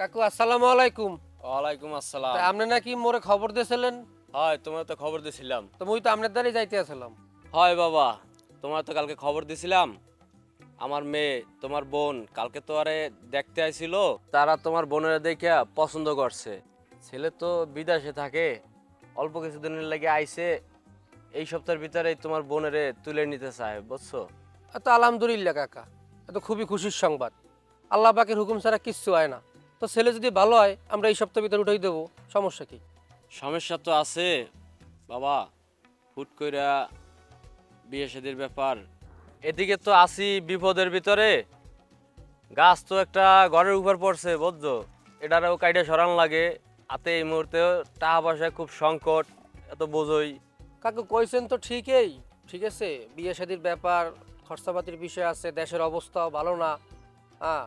কাকু আসসালামু আলাইকুম। ওয়ালাইকুম আসসালাম। আপনি নাকি মোরে খবর দিয়েছিলেন? হয় তোমার তো খবর দিছিলাম। তো মুই তো আপনার দ্বারাই যাইতে আসলাম। হয় বাবা তোমার তো কালকে খবর দিছিলাম। আমার মেয়ে তোমার বোন কালকে তো আরে দেখতে আইছিল তারা তোমার বোনের দেখে পছন্দ করছে। ছেলে তো বিদেশে থাকে অল্প কিছুদিনের লাগে আইছে এই সপ্তাহের ভিতরেই তোমার বোনেরে তুলে নিতে চায় বুঝছ? তো আলহামদুলিল্লাহ কাকা এ তো খুবই খুশির সংবাদ। আল্লাহ পাকের হুকুম ছাড়া কিচ্ছু হয় না। তো ছেলে যদি ভালো হয় আমরা এই সপ্তাহের ভিতরে উঠাই দেবো। সমস্যা কি? সমস্যা তো আছে। বাবা হুট কইরা বিয়ে শাদির ব্যাপার। এদিকে তো আসি বিপদের ভিতরে। গাছ তো একটা ঘরের উপর পড়ছে বুঝছ? এটারও কাইডে সরান লাগে। হাতে এই মুহূর্তে টাকা পয়সায় খুব সংকট এত বোঝই। কাকু কইছেন তো ঠিকই। ঠিক আছে বিয়ে শাদির ব্যাপার খরচাপাতির বিষয় আছে দেশের অবস্থাও ভালো না। হ্যাঁ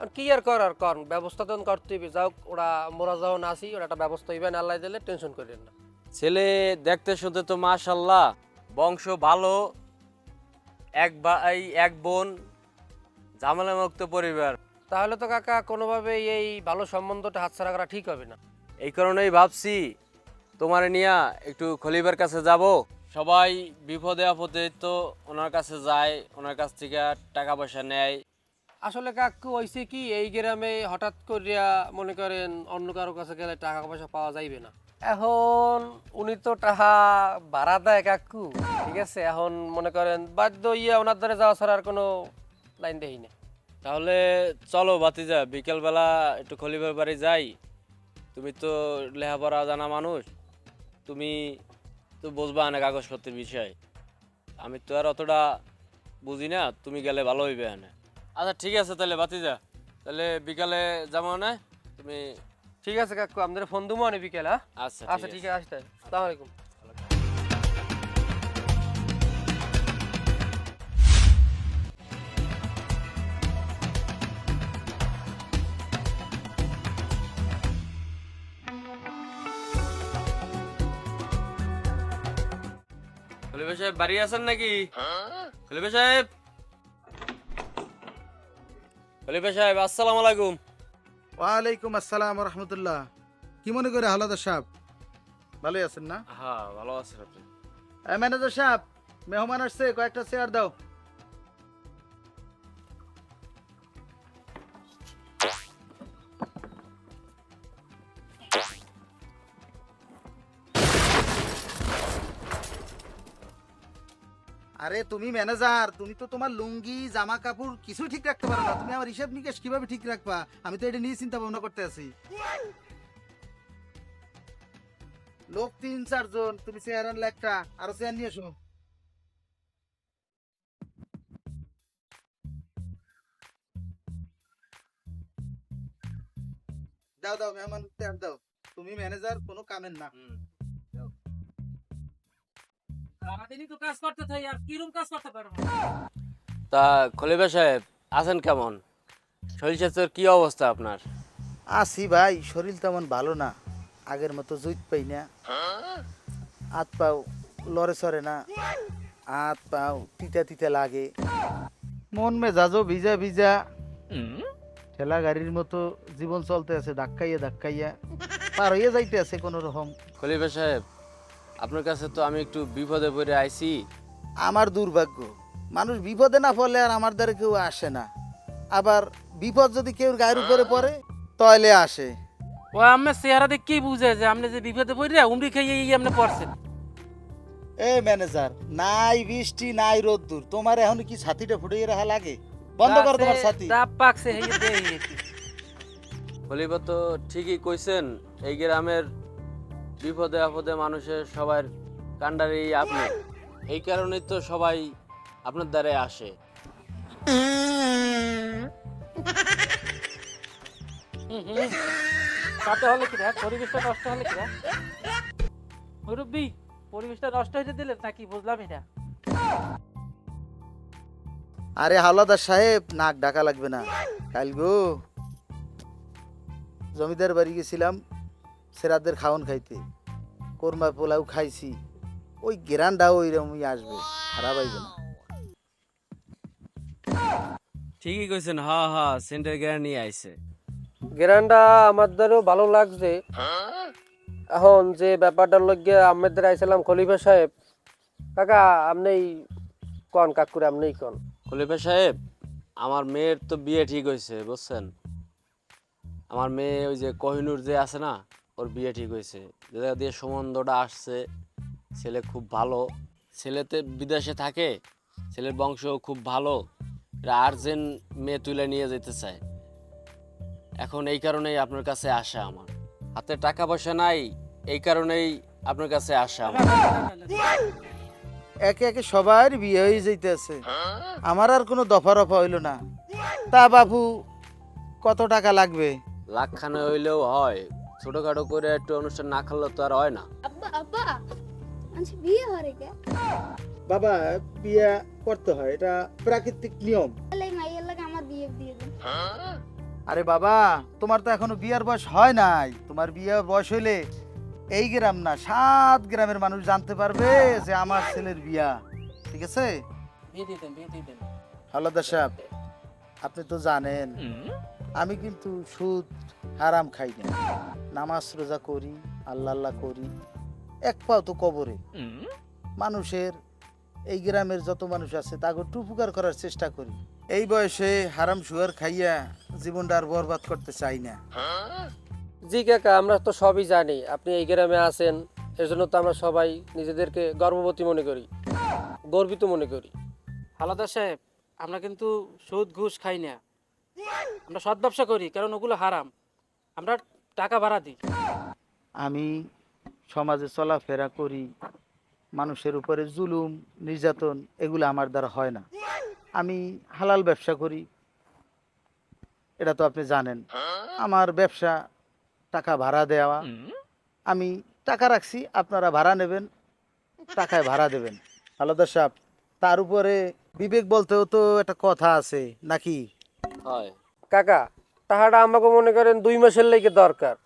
আর কি আর করার কর? ব্যবস্থা তো করতে হবে যাও ওরা মোরা যাও না আসি ওরা একটা ব্যবস্থা হইবেন আল্লাহ দিলে টেনশন করেন না। ছেলে দেখতে শুনতে তো মাশাল্লাহ বংশ ভালো এক ভাই এক বোন ঝামেলা মুক্ত পরিবার। তাহলে তো কাকা কোনোভাবে এই ভালো সম্বন্ধটা হাতছাড়া করা ঠিক হবে না। এই কারণেই ভাবছি তোমার নিয়া একটু খলিবার কাছে যাব। সবাই বিপদে আপদে তো ওনার কাছে যায় ওনার কাছ থেকে টাকা পয়সা নেয়। আসলে কাকু হয়েছে কি, এই গ্রামে হঠাৎ করিয়া মনে করেন অন্য কারও কাছে গেলে টাকা পয়সা পাওয়া যাইবে না। এখন উনি তো টাকা ভাড়া দেয় কাকু, ঠিক আছে? এখন মনে করেন বাধ্য ইয়া ওনার দ্বারা যাওয়া ছাড়া আর কোনো লাইন দেই না। তাহলে চলো বাতিজা বিকেলবেলা একটু খলিবার বাড়ি যাই। তুমি তো লেখাপড়া জানা মানুষ, তুমি তো বুঝবা না কাগজপত্রের বিষয়। আমি তো আর অতটা বুঝি না, তুমি গেলে ভালো হইবে না আচ্ছা ঠিক আছে তাহলে বাতিজা তাহলে বিকালে যাব না? তুমি ঠিক আছে কাকু আমাদের ফোন দুমো অনেক বিকেল হ্যাঁ? আচ্ছা আচ্ছা ঠিক আছে আসতে। আসসালামু আলাইকুম। খলিফা সাহেব বাড়ি আছেন নাকি? খলিফা সাহেব খলিফা সাহেব আসসালামু আলাইকুম। ওয়ালাইকুম আসসালাম রহমতুল্লাহ কি মনে করে হালাদার সাহেব? ভালোই আছেন না? হ্যাঁ ভালো আছেন আপনি? ম্যানেজার সাহেব মেহমান আসছে কয়েকটা চেয়ার দাও। আরে তুমি ম্যানেজার তুমি তো তোমার লুঙ্গি জামা কাপড় কিছু ঠিক রাখতে পারো না। তুমি আমার হিসাব নিকেশ কীভাবে ঠিক রাখবা? আমি তো এটা নিয়ে চিন্তা ভাবনা করতে আছি। লোক তিন চারজন তুমি চেয়ার আনলে একটা, আরও চেয়ার নিয়ে এসো। দাও দাও মেহমান দাও। তুমি ম্যানেজার কোনো কামের না। সারাদিনই তো কাজ করতে থাই আর কিরম কাজ করতে পারব? তা খলিফা সাহেব আছেন কেমন? শরীর স্বাস্থ্যের কি অবস্থা আপনার? আসি ভাই শরীর তেমন ভালো না। আগের মতো জুইত পাই না। হাত পাও লড়ে সরে না। হাত পাও তিতা তিতা লাগে। মন মেজাজও ভিজা ভিজা। ঠেলা গাড়ির মতো জীবন চলতে আছে ধাক্কাইয়া ধাক্কাইয়া। পার হইয়া যাইতে আছে কোনো রকম। খলিফা সাহেব আপনার কাছে তো আমি একটু বিপদে পড়ে আইছি। আমার দুর্ভাগ্য। মানুষ বিপদে না পড়লে আর আমার দ্বারা কেউ আসে না। আবার বিপদ যদি কেউ গায়ের উপরে পড়ে তাহলে আসে। ও আমার চেহারা কি বুঝে যে আপনি যে বিপদে পড়ে উমরি খেয়ে এই আপনি পড়ছেন? এ ম্যানেজার নাই বৃষ্টি নাই রোদ্দুর। তোমার এখন কি ছাতিটা ফুটিয়ে রাখা লাগে? বন্ধ করো তোমার ছাতি। ডাব পাকছে হেয়ে দেই একটু। তো ঠিকই কইছেন এই গ্রামের বিপদে আপদে মানুষের সবার কান্ডারি আপনি। এই কারণেই তো সবাই আপনার দ্বারে আসে। তাতে হলে কি রে? পরিবেশটা নষ্ট হলে কি রে? মুরব্বি পরিবেশটা নষ্ট হয়ে দিলে নাকি বুঝলামই না। আরে হাওলাদার সাহেব নাক ডাকা লাগবে না। কাল গো জমিদার বাড়ি গেছিলাম। সেরাদের খাওন খাইতে। কোরমা পোলাও খাইছি। ওই গেরান্ডাও ওইরকমই আসবে। খারাপ আইবে না। ঠিকই কইছেন হা হা সেন্টার গ্যারা নিয়ে আইছে। গ্রান্ডা আমাদেরও ভালো লাগছে। এখন যে ব্যাপারটার লগে আমাদের আইছিলাম খলিফা সাহেব। কাকা আপনি কন কাকুরে আপনি কন। খলিফা সাহেব আমার মেয়ের তো বিয়ে ঠিক হয়েছে বুঝছেন? আমার মেয়ে ওই যে কোহিনুর যে আছে না ওর বিয়ে ঠিক হয়েছে। যে জায়গা দিয়ে সম্বন্ধটা আসছে। ছেলে খুব ভালো। ছেলেতে বিদেশে থাকে। ছেলের বংশ খুব ভালো। আর্জেন্ট মেয়ে তুলে নিয়ে যেতে চায়। এখন এই কারণেই আপনার কাছে আসা আমার। হাতে টাকা পয়সা নাই এই কারণেই আপনার কাছে আসা আমার। একে একে সবার বিয়ে হয়ে যাইতেছে। আমার আর কোনো দফা রফা হইল না। তা বাবু কত টাকা লাগবে? লাখখানে হইলেও হয়। ছোটখাটো করে একটু অনুষ্ঠান না করলে তো আর হয় না। আব্বা আব্বা আচ্ছা বিয়ে হরে কে বাবা বিয়ে করতে হয় এটা প্রাকৃতিক নিয়ম। তাহলে মাইয়ের লাগে আমার বিয়ে দিয়ে দিন। আরে বাবা তোমার তো এখনও বিয়ার বয়স হয় নাই। তোমার বিয়ে বয়স হইলে এই গ্রাম না সাত গ্রামের মানুষ জানতে পারবে যে আমার ছেলের বিয়া। ঠিক আছে? বিয়ে দিয়ে দেন বিয়ে দিয়ে দেন। হালাদার সাহেব আপনি তো জানেন। আমি কিন্তু সুদ হারাম খাই না। নামাজ রোজা করি আল্লাহ আল্লাহ করি এক পাও তো কবরে। মানুষের এই গ্রামের যত মানুষ আছে তাকে একটু উপকার করার চেষ্টা করি। এই বয়সে হারাম সুগার খাইয়া জীবনটা আর বরবাদ করতে চাই না। জি কাকা আমরা তো সবই জানি আপনি এই গ্রামে আছেন এর জন্য তো আমরা সবাই নিজেদেরকে গর্ববতী মনে করি গর্বিত মনে করি। আলাদা সাহেব আমরা কিন্তু সুদ ঘুষ খাই না। আমরা সৎ ব্যবসা করি, কারণ ওগুলো হারাম। আমরা টাকা ভাড়া দিই। আমি সমাজে চলাফেরা করি, মানুষের উপরে জুলুম, নির্যাতন, এগুলো আমার দ্বারা হয় না। আমি হালাল ব্যবসা করি, এটা তো আপনি জানেন। আমার ব্যবসা টাকা ভাড়া দেওয়া। আমি টাকা রাখছি, আপনারা ভাড়া নেবেন, টাকায় ভাড়া দেবেন। আলাদা সাহেব তার উপরে বিবেক বলতেও তো একটা কথা আছে, নাকি? কাকা টাকাটা আমাকে মনে করেন দুই মাসের লেগে দরকার।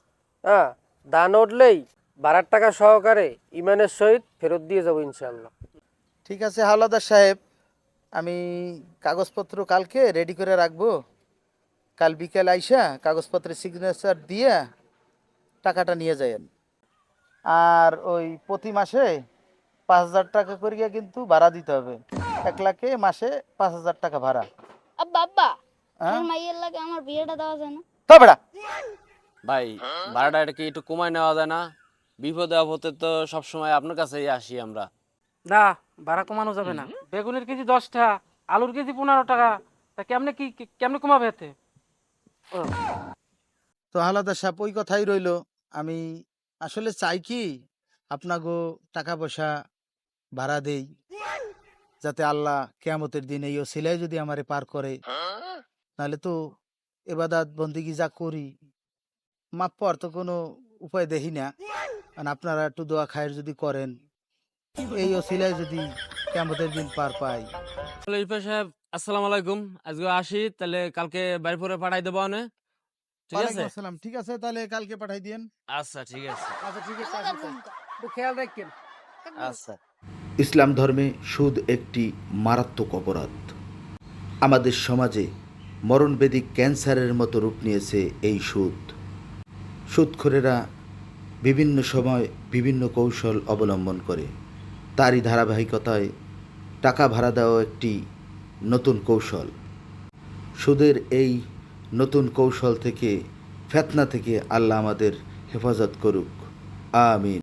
হ্যাঁ ধান উঠলেই বারার টাকা সহকারে ইমানের সহিত ফেরত দিয়ে যাব ইনশাল্লাহ ঠিক আছে হাওলাদার সাহেব আমি কাগজপত্র কালকে রেডি করে রাখব। কাল বিকেল আইসা কাগজপত্রের সিগনেচার দিয়ে টাকাটা নিয়ে যায়েন আর ওই প্রতি মাসে পাঁচ হাজার টাকা করিয়া কিন্তু ভাড়া দিতে হবে। এক লাখে মাসে পাঁচ হাজার টাকা ভাড়া। আব্বা আব্বা হ্যাঁ? মাইয়ের লাগে আমার বিয়েটা দেওয়া যায় না। তো বেড়া। ভাই ভাড়াটা এটা কি একটু কমায় নেওয়া যায় না? বিপদে আপদে তো সবসময় আপনার কাছেই আসি আমরা। না ভাড়া কমানো যাবে না। বেগুনের কেজি দশটা আলুর কেজি পনেরো টাকা। তা কেমনে কি কেমনে কমাবে এতে? ও, তো হালাদার সাহেব ওই কথাই রইল। আমি আসলে চাই কি আপনাগো টাকা পয়সা ভাড়া দেই যাতে আল্লাহ কেয়ামতের দিন এই ওসিলায় যদি আমারে পার করে। নাহলে তো এবাদাত বন্দিগি যা করি মাপ পাওয়ার তো কোনো উপায় দেখি না। আর আপনারা একটু দোয়া খায়ের যদি করেন এই ওসিলায় যদি কেয়ামতের দিন পার পাই। সাহেব আসসালামু আলাইকুম। আজকে আসি তাহলে কালকে বাড়ি পরে পাঠাই দেবো অনে। ঠিক আছে? আসসালাম। ঠিক আছে তাহলে কালকে পাঠাই দিয়েন। আচ্ছা ঠিক আছে। আচ্ছা ঠিক একটু খেয়াল রাখেন। আচ্ছা। ইসলাম ধর্মে সুদ একটি মারাত্মক অপরাধ। আমাদের সমাজে মরণবেদিক ক্যান্সারের মতো রূপ নিয়েছে এই সুদ। সুদখোরেরা বিভিন্ন সময় বিভিন্ন কৌশল অবলম্বন করে। তারই ধারাবাহিকতায় টাকা ভাড়া দেওয়া একটি নতুন কৌশল। সুদের এই নতুন কৌশল থেকে, ফেতনা থেকে আল্লাহ আমাদের হেফাজত করুক। আমিন।